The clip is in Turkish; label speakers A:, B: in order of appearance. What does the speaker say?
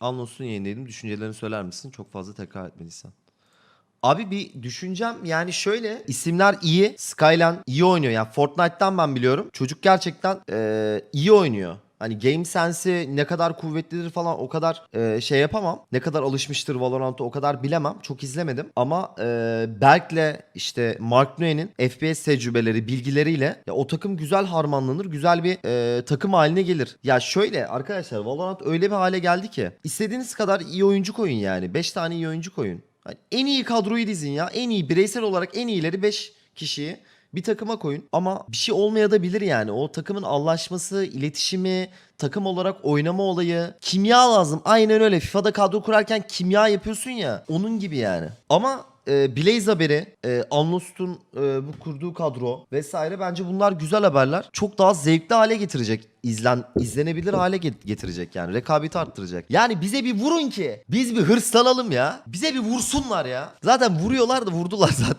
A: Anlos'un yayındaydım. Düşüncelerini söyler misin? Çok fazla tekrar etmediysen. Abi bir düşüncem yani şöyle isimler iyi. Skyline iyi oynuyor. Yani Fortnite'tan ben biliyorum. Çocuk gerçekten eee, iyi oynuyor. Hani game sense'i ne kadar kuvvetlidir falan o kadar eee, şey yapamam. Ne kadar alışmıştır Valorant'a o kadar bilemem. Çok izlemedim. Ama eee Berk'le işte Mark Nue'nin FPS tecrübeleri, bilgileriyle ya o takım güzel harmanlanır. Güzel bir eee, takım haline gelir. Ya şöyle arkadaşlar Valorant öyle bir hale geldi ki istediğiniz kadar iyi oyuncu koyun yani. 5 tane iyi oyuncu koyun. Hani en iyi kadroyu dizin ya. En iyi bireysel olarak en iyileri 5 kişiyi bir takıma koyun. Ama bir şey olmayabilir yani. O takımın anlaşması, iletişimi, takım olarak oynama olayı, kimya lazım. Aynen öyle. FIFA'da kadro kurarken kimya yapıyorsun ya. Onun gibi yani. Ama e, Blaze haberi, e, Unlost'un e, bu kurduğu kadro vesaire bence bunlar güzel haberler. Çok daha zevkli hale getirecek. izlen izlenebilir hale get- getirecek yani. Rekabeti arttıracak. Yani bize bir vurun ki. Biz bir hırslanalım ya. Bize bir vursunlar ya. Zaten vuruyorlar da vurdular zaten.